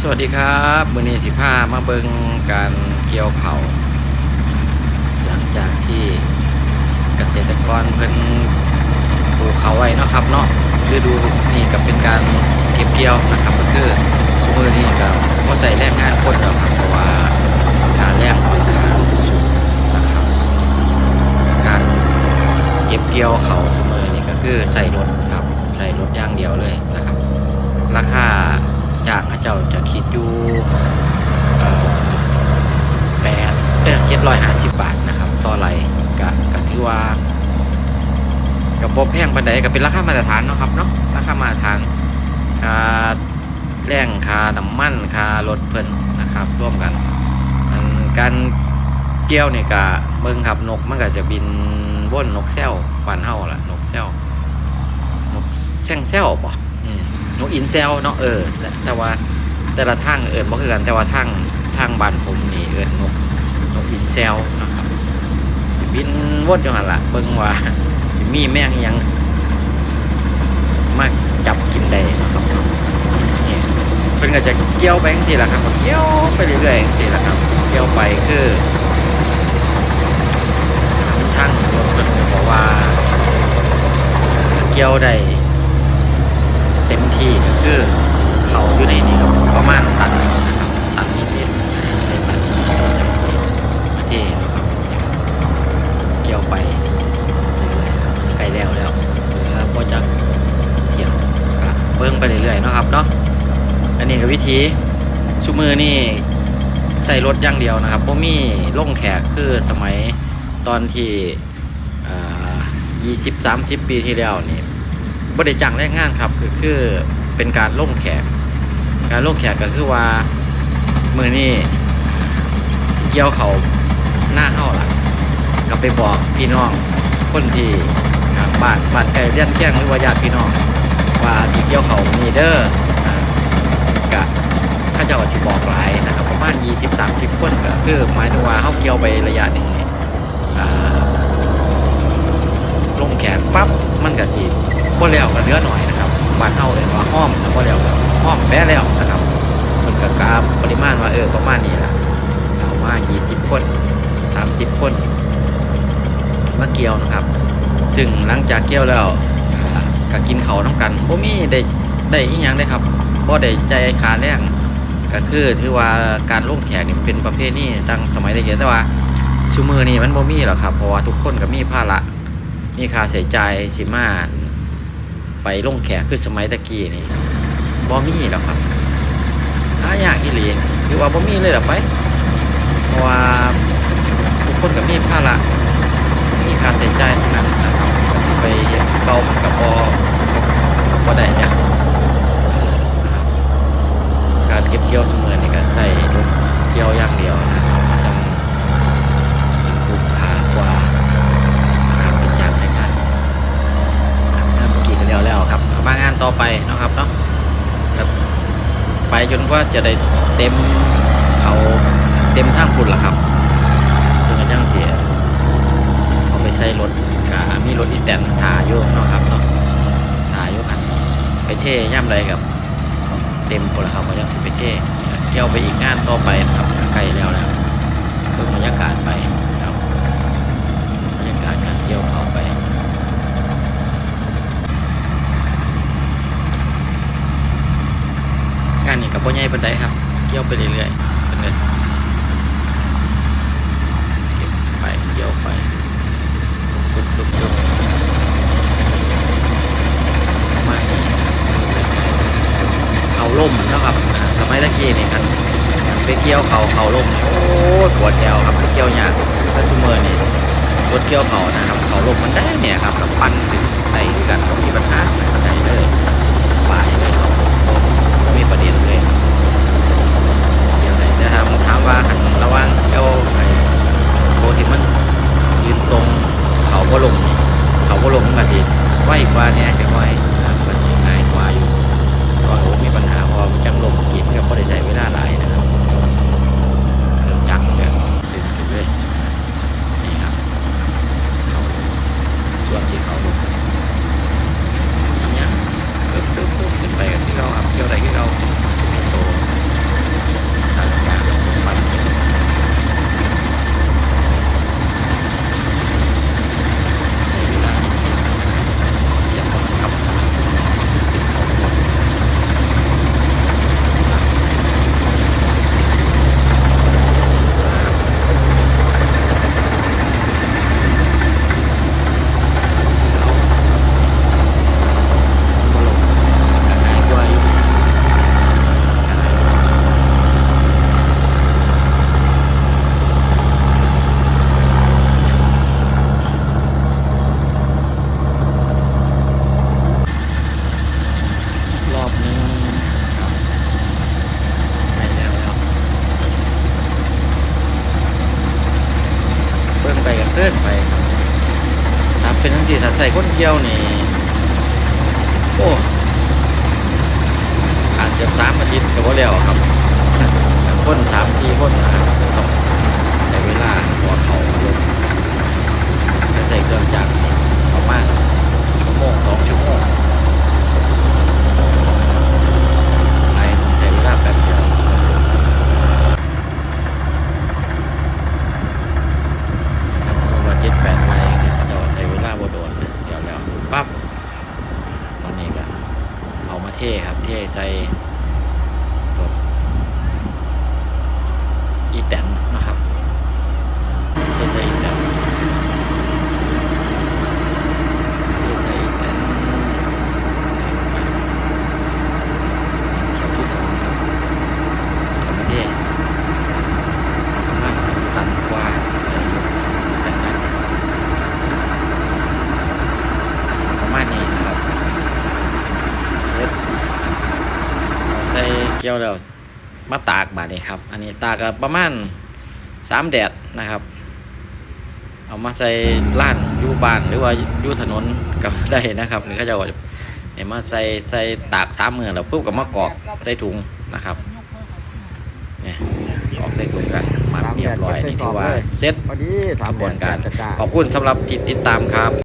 สวัสดีครับมือนี้สิผ้ามาเบิงการเกี่ยวเขาหลังจากที่เกษตรกรเพิ่นปลูกเขาไว้นะครับเนาะฤดูนี่ก็เป็นการเก็บเกี่ยวนะครับ ก็คือสมือนี้ก็บ่ใส่แรงงานคนแล้วครับเพราะว่าค่าแรงค่อนข้างสูงนะครับ การเก็บเกี่ยวเขาสมือนี่ก็คือใส่รถครับใส่รถอย่างเดียวเลยนะครับ ราคาจากพระเจ้าจะคิดอยู่แปดเออเจ็ด ร้อยห้าสิบบาทนะครับ ต่อไรกะกะถือว่ากับบ่แพงปานใดก็เป็นราคามาตรฐานเนาะครับเนาะราคามาตรฐานค่าแรงค่าน้ำมันค่ารถเพิ่นนะครับร่วมกันการเกี่ยวนี่กะเบิ่งครับนกมันก็จะบินว่นนกแซวบ้านเฮาล่ะนกแซวนกแซงแซวป่ะนกอินเซลเนาะเออแต่แต่ว่าแต่ละทางเอิญบ่คือกันแต่ว่าทางทางบ้านผมนี่เอิญนก นกอินเซลนะครับบินวนอยู่หั่นล่ะเบิ่งว่าสิมีแมงอิหยังมาจับกินได้นะครับเนี่ยเพิ่นก็จะเกี่ยวไปงซีล่ะครับก็เกี่ยวไปเรื่อยๆจังซี่ล่ะครับ เกี่ยวไปคือทางรถเพิ่นก็บอกว่าเกี่ยวได้เต็มที่ก็คือเขาอยู่ในนี้ครับประมาณตันหนึงนะครับ ตันนิดๆในตันนี้จังสีมาเทนะครับเกี่ยวไปเรื่อยๆครับใกล้แล้วแล้วเหลือพอจะเที่ยวก็เบิ้งไปเรื่อยๆเนาะครับเนาะ อันนี้ก็วิธีชุมือนี่ใส่รถอย่างเดียวนะครับบ่มีล่งแขกคือสมัยตอนที่ยี่สิบสามสิบปีที่แล้วนี่บริจ้างแรงงานครับคือคือเป็นการลงแขก การลงแขกก็คือว่ามือนี่เกี่ยวเขาหน้าเฮาหล่ะก็ไปบอกพี่น้องคนที่บ้านบ้านไกลเลี้ยนแจ้งหรือว่าญาติพี่น้องว่าสิเกี่ยวเขามีเด้อ กะข้าเจ้าสิบอกหลายนะครับประมาณ 20 30 คนก็คือหมายถึงว่าเฮาเกี่ยวไประยะหนึ่งลงแขกปั๊บมันก็สิบ่แล้วก็เลือหน่อยนะครับบานเฮาเอิ้นว่าห้อมถ้าบ่แล้วก็ห้อมแป้แล้วนะครับมันก็กราบปริมาณว่าเออประมาณนี้ละเอามา20คน30คนมาเกี่ยวนะครับ ซึ่งหลังจากเกี่ยวแล้วก็กินเข้าวนํกันบ่มีได้ได้อีหยังเลยครับ บ่ได้ใจายค่าแรงก็คือถือว่าการลงแขกนี่มันเป็นประเภทนี้ตั้งสมัยตะเกียแต่ว่าซุมื้อนี้มันบ่มีหรอกครับเพราะว่าทุกคนก็มีภาระมีค่าใช้จ่ายสิมา ไปลงแขกคือสมัยตะกี้นี่บ่มีหรอกครับหายากอีหลีหรือว่าบ่มีเลยหรอไป เพราะว่าทุกคนก็มีภาระมีค่าใช้จ่ายทั้งนั้นนะครับไปเฮ็ดเบามันก็บ่บ่ได้เนี่ยนะครับการเก็บเกี่ยวเสมือนในการใส่รถเกี่ยวอย่างเดียวนะครับจังสิคุ้มค่ากว่าการเป็นจ้างแรงงาน ถ้าเมื่อกี้ก็แล้วแล้วครับเอามางานต่อไปเนะครับเนาะครับไปจนกว่าจะได้เต็มเขาเต็มทางพุ่นละครับเพื่อจังเสียเอาไปใส่รถกามีรถอีแตนถ่ายอยู่เนาะครับเนาะถ่ายอยู่คันไปเท่ย่ำไรกับเต็มพุ่นละครับมายังสิไปเท่เกี่ยวไปอีกงานต่อไปครับใกล้แล้วแล้วเพิ่งบรรยากาศไปครับบรรยากาศการเกี่ยวเขา ไปงนนี้กับพ่อใหญ่ปันไดครับ เกี่ยวไปเรื่อยๆเป็นเลยเก็บไปเกี่ยวไปลุกลุกลุกมาเขาล่มนะครับสมัยตะกี้นี่ครับไปเกี่ยวเขาเขาล่มโอ้ยปวดแอวครับไปเกี่ยวยากแล้วซูเมอร์นี่รถเกี่ยวเขานะครับ เขาล่มมันได้เนี่ยครับกับปั้นถึงไหนกันมีปัญหาไหนเลยปลายเลยครับผม มีประเด็นเลยครับเกี่ยวอะไรจะถามถาม ว่าหันระว่างเจ้าไอ้โคที่มันยืนตรงเขาก็ลงเขาก็ลงกันทีไหวกว่าเนี่ยจะไหวนะครับมันจะง่ายกว่าอยู่เพราะว่าผมมีปัญหาเพอจังลมกินกับบริษัทเวลาหลายนะครับเครื่องจักรกันดึงกันเลยนี่ครับเขาส่วนที่เขาลง เกินไปครับถ้าเป็นทั้งสี่ถ้าใส่คนเดียวนี่โอ้อาจจะสามอาทิตย์ก็บ่แล้วครับ แต่คนสามสี่คนนะครับต้องใช้เวลาหัวเขาลงไปใส่เครื่องจักรนี่ประมาณชั่วโมงสองชั่วโมงในใช้เวลาแป๊บเดียวถ้าสมมติว่าเจ็ดแปดไรเนี่ยเขาจะใช้เวลาบ่โดนนะเดี๋ยวแล้วปั๊บตอนนี้ก็เอามาเท ครับเทใส่รถอีแตนนะครับเทใส่อีแตนเทใส่อีแตนเขียวที่สองครับเอามาเทประมาณสองตันกว่าได้อยู่อีแตนนั้นประมาณนี้นะครับเสร็จใส่เกลียวแล้วมาตากบาดนี้ครับ อันนี้ตากก็ประมาณสามแดดนะครับ เอามาใส่ล้านอยู่บ้านหรือว่าอยู่ถนนก็ได้นะครับหรือเขาจะว่าเนี่ยมาใส่ใส่ตากสามมือแล้วปุ๊บก็มากรอกใส่ถุงนะครับเนี่ยกรอกใส่ถุงกันมัดเรียบร้อยนี่คือว่าเซ็ตพอดีกระบวนการขอบคุณสำหรับที่ติดตามครับ